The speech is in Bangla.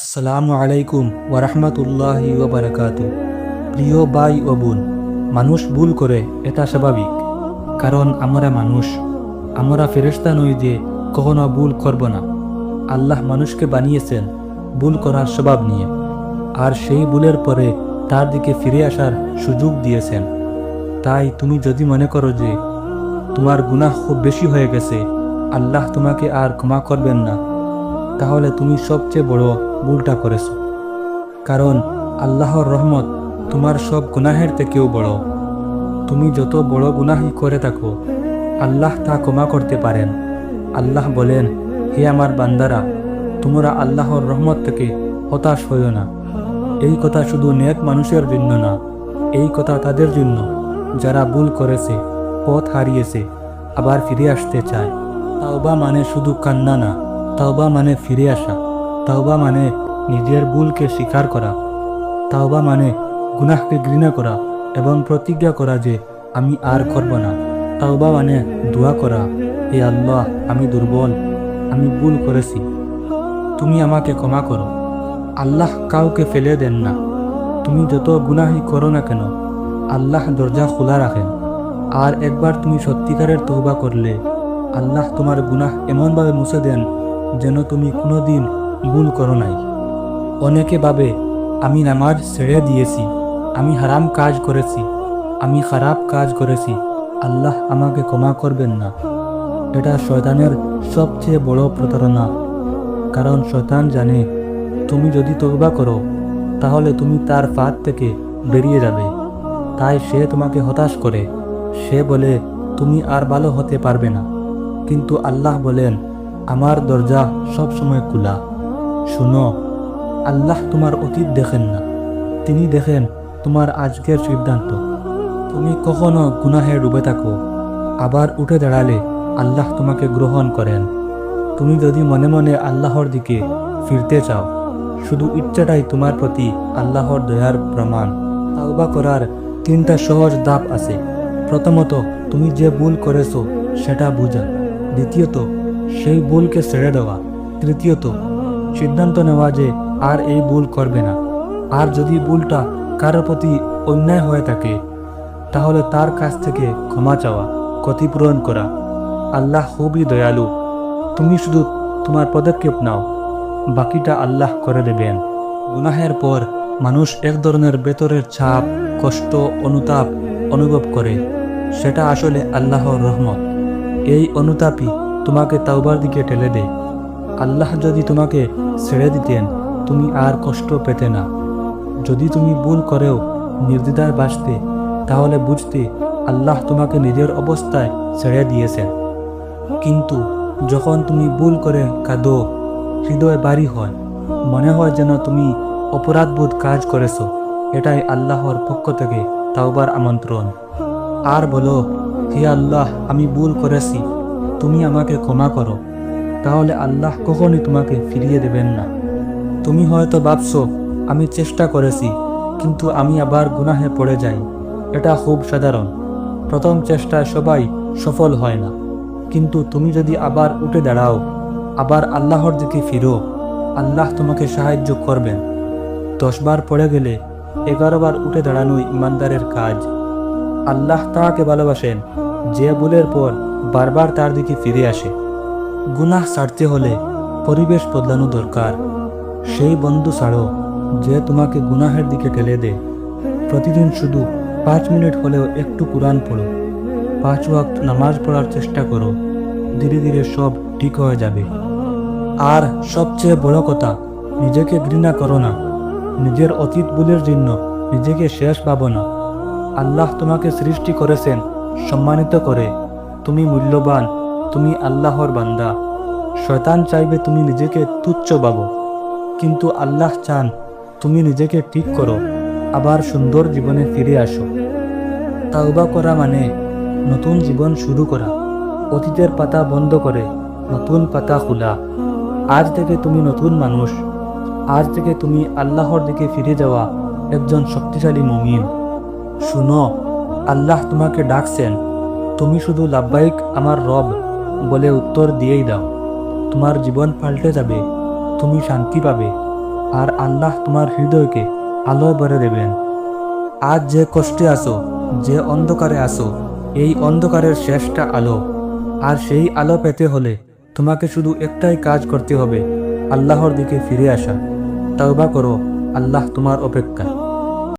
আসসালামু আলাইকুম ওরহমতুল্লাহি ওবরাকাত প্রিয় ভাই ও বোন, মানুষ ভুল করে এটা স্বাভাবিক, কারণ আমরা মানুষ। আমরা ফেরেশতা নই যে কখনো ভুল করব না। আল্লাহ মানুষকে বানিয়েছেন ভুল করার স্বভাব নিয়ে, আর সেই ভুলের পরে তার দিকে ফিরে আসার সুযোগ দিয়েছেন। তাই তুমি যদি মনে করো যে তোমার গুনাহ খুব বেশি হয়ে গেছে, আল্লাহ তোমাকে আর ক্ষমা করবেন না। তাহলে তুমি সবচেয়ে বড় ভুলটা করেছ। কারণ আল্লাহর রহমত তোমার সব গুনাহের থেকেও বড়। তুমি যত বড় গুনাহি করে থাকো, আল্লাহ তা ক্ষমা করতে পারেন। আল্লাহ বলেন, হে আমার বান্দারা, তোমরা আল্লাহর রহমত থেকে হতাশ হইও না। এই কথা শুধু নেক মানুষের জন্য না, এই কথা তাদের জন্য। যারা ভুল করেছে, পথ হারিয়েছে, আবার ফিরে আসতে চায়। তাওবা মানে শুধু কান্না না তাওবা মানে ফিরে আসা, তাওবা মানে নিজের ভুলকে স্বীকার করা, তাওবা মানে গুনাহকে ঘৃণা করা এবং প্রতিজ্ঞা করা যে আমি আর করব না। তাওবা মানে দোয়া করা, হে আল্লাহ, আমি দুর্বল, আমি ভুল করেছি, তুমি আমাকে ক্ষমা করো। আল্লাহ কাউকে ফেলে দেন না। তুমি যত গুনাহি করো না কেন, আল্লাহ দরজা খোলা রাখেন। আর একবার তুমি সত্যিকারের তৌবা করলে, আল্লাহ তোমার গুনাহ এমনভাবে মুছে দেন যেন তুমি কোনোদিন ভুল করো নাই। অনেকে ভাবে, আমি নামাজ ছেড়ে দিয়েছি, আমি হারাম কাজ করেছি, আমি খারাপ কাজ করেছি, আল্লাহ আমাকে ক্ষমা করবেন না। এটা শয়তানের সবচেয়ে বড় প্রতারণা। কারণ শয়তান জানে, তুমি যদি তৌবা করো, তাহলে তুমি তার ফাঁদ থেকে বেরিয়ে যাবে। তাই সে তোমাকে হতাশ করে। সে বলে, তুমি আর ভালো হতে পারবে না। কিন্তু আল্লাহ বলেন আমার দরজা সব সময় খোলা। শুনো, আল্লাহ তোমার অতীত দেখেন না। তিনি দেখেন তোমার আজকের সিদ্ধান্ত। তুমি কখনো গুনাহে ডুবে থাকো। আবার উঠে দাঁড়ালে আল্লাহ তোমাকে গ্রহণ করেন। তুমি যদি মনে মনে আল্লাহর দিকে ফিরতে চাও, শুধু ইচ্ছাটাই তোমার প্রতি আল্লাহর দয়ার প্রমাণ। তাওবা করার তিনটা সহজ ধাপ আছে। প্রথমত, তুমি যে ভুল করেছ, সেটা বোঝা। দ্বিতীয়ত সেই ভুলকে ছেড়ে দেওয়া। তৃতীয়ত, সিদ্ধান্ত নেওয়া যে আর এই ভুল করবে না। আর যদি ভুলটা কারও প্রতি অন্যায় হয়ে থাকে, তাহলে তার কাছ থেকে ক্ষমা চাওয়া, ক্ষতিপূরণ করা। আল্লাহ খুবই দয়ালু। তুমি শুধু তোমার পদক্ষেপ নাও। বাকিটা আল্লাহ করে দেবেন। গুনাহের পর মানুষ এক ধরনের ভেতরের ছাপ, কষ্ট, অনুতাপ অনুভব করে। সেটা আসলে আল্লাহর রহমত। এই অনুতাপই তোমাকে তাওবার দিকে ঠেলে দেয় আল্লাহ যদি তোমাকে ছেড়ে দিতেন, তুমি আর কষ্ট পেতে না। যদি তুমি ভুল করেও নির্দ্বিধায় বাঁচতে, তাহলে বুঝতে আল্লাহ তোমাকে নিজের অবস্থায় ছেড়ে দিয়েছেন। কিন্তু যখন তুমি ভুল করে কাঁদো, হৃদয় বাড়ি হয়। মনে হয় যেন তুমি অপরাধবোধ কাজ করেছ। এটাই আল্লাহর পক্ষ থেকে তাওবার আমন্ত্রণ। আর বলো, হে আল্লাহ, আমি ভুল করেছি। তুমি আমাকে ক্ষমা করো, তাহলে আল্লাহ কখনই তোমাকে ফিরিয়ে দেবেন না। তুমি হয়তো ভাবছ, আমি চেষ্টা করেছি, কিন্তু আমি আবার গুনাহে পড়ে যাই। এটা খুব সাধারণ। প্রথম চেষ্টায় সবাই সফল হয় না। কিন্তু তুমি যদি আবার উঠে দাঁড়াও, আবার আল্লাহর দিকে ফিরো, আল্লাহ তোমাকে সাহায্য করবেন। দশবার পড়ে গেলে এগারোবার উঠে দাঁড়ানোই ইমানদারের কাজ। আল্লাহ তাকে ভালোবাসেন যে ভুলের পর বারবার তার দিকে ফিরে আসে। গুনাহ ছাড়তে হলে পরিবেশ বদলানো দরকার। সেই বন্ধু ছাড়ো যে তোমাকে গুনাহের দিকে ঠেলে দেয় প্রতিদিন শুধু পাঁচ মিনিট হলেও একটু কোরআন পড়ো। পাঁচ ওয়াক্ত নামাজ পড়ার চেষ্টা করো। ধীরে ধীরে সব ঠিক হয়ে যাবে। আর সবচেয়ে বড় কথা, নিজেকে ঘৃণা করো না। নিজের অতীত ভুলের জন্য নিজেকে শেষ ভাবো না। আল্লাহ তোমাকে সৃষ্টি করেছেন সম্মানিত করে, তুমি মূল্যবান, তুমি আল্লাহর বান্দা। শয়তান চাইবে তুমি নিজেকে তুচ্ছ ভাবো, কিন্তু আল্লাহ চান তুমি নিজেকে ঠিক করো, আবার সুন্দর জীবনে ফিরে আসো। তাওবা করা মানে নতুন জীবন শুরু করা, অতীতের পাতা বন্ধ করে নতুন পাতা খোলা। আজ থেকে তুমি নতুন মানুষ, আজ থেকে তুমি আল্লাহর দিকে ফিরে যাওয়া একজন শক্তিশালী মুমিন। শুনো আল্লাহ তোমাকে ডাকছেন, তুমি শুধু লাভবাহিক আমার রব বলে উত্তর দিয়েই দাও। তোমার জীবন পাল্টে যাবে, তুমি শান্তি পাবে, আর আল্লাহ তোমার হৃদয়কে আলোয় ভরে দেবেন। আজ যে কষ্টে আসো যে অন্ধকারে আসো এই অন্ধকারের শেষটা আলো। আর সেই আলো পেতে হলে তোমাকে শুধু একটাই কাজ করতে হবে, আল্লাহর দিকে ফিরে আসা। তওবা করো, আল্লাহ তোমার অপেক্ষা।